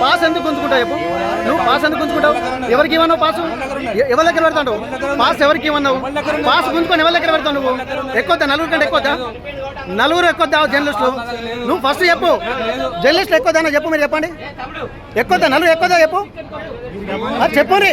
Pass ఎందుకు గుంజుకుంటావు చెప్పు? నువ్వు పాస్ ఎందుకు గుంజుకుంటావు? ఎవరికి ఇవ్వన్నావు పాస్? ఎవరి దగ్గర పెడతాడు పాస్ ఎవరికి ఇవ్వన్నావు పాస్ గుంజుకొని ఎవరి దగ్గర పెడతావు నువ్వు? ఎక్కువ నలుగురు కంటే ఎక్కువ నలుగురు ఎక్కువ జర్నలిస్టులు? నువ్వు ఫస్ట్ చెప్పు. జర్నలిస్టులు ఎక్కువ చెప్పు మీరు చెప్పండి. ఎక్కువ నలుగురు ఎక్కువ చెప్పు? చెప్పు రే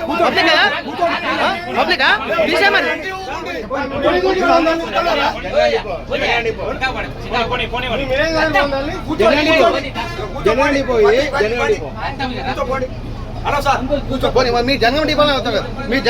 పబ్లిక్? పబ్లికా? తీసే మరి జనాన్ని పోయి జనాన్ని పోనీ, మరి మీ జన్మం డిపోలో అవుతారు కదా. మీ జన-